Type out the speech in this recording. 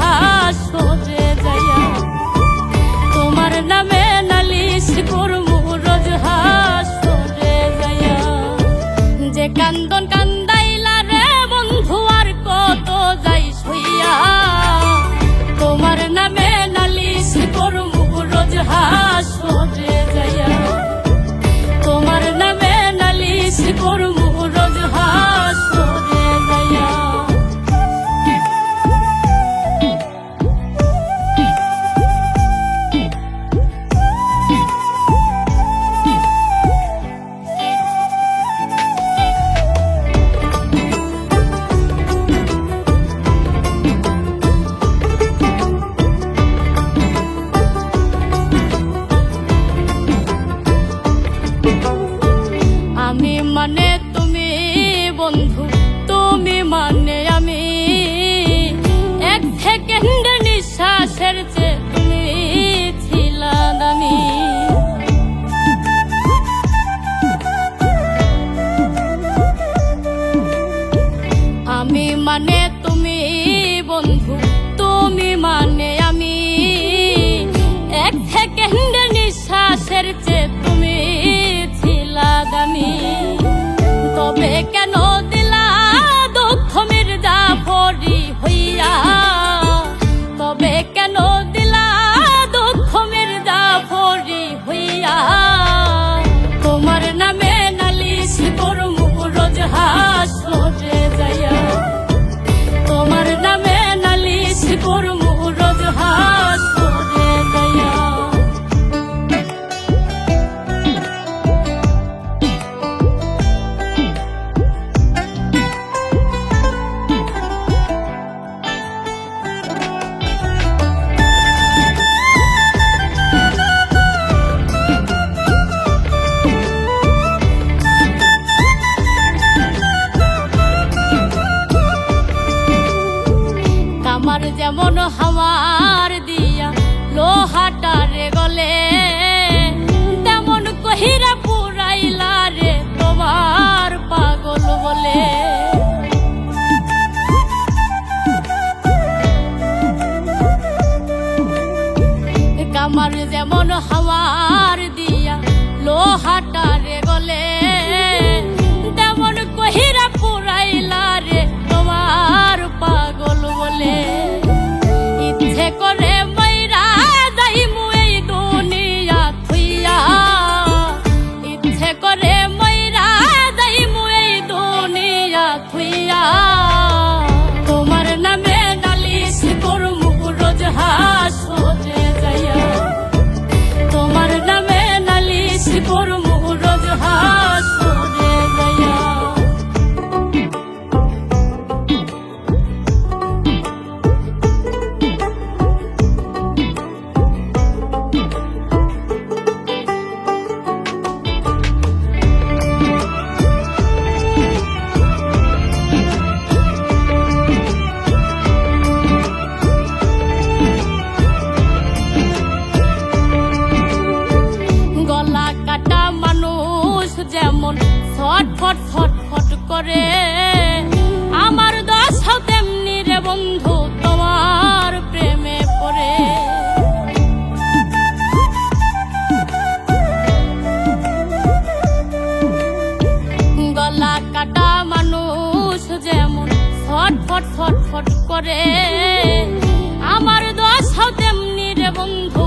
হাস সজে যাইয়া। তোমার নামে নালিশ করম, রোজ হাস সজে যাইয়া। যে কান্দন কান্দাইলা রে বন্ধু, আর কত যাই সইয়া। তোমার নামে নালিশ করম, রোজ হাস হাওয়ার দিয়া লোহাট ফট ফট ফট করে। আমার দশ তেমনি রে বন্ধু, তোমার প্রেমে পড়ে। গলা কাটা মানুষ যেমন ফট ফট ফট ফট করে। আমার দশ তেমনি রে বন্ধু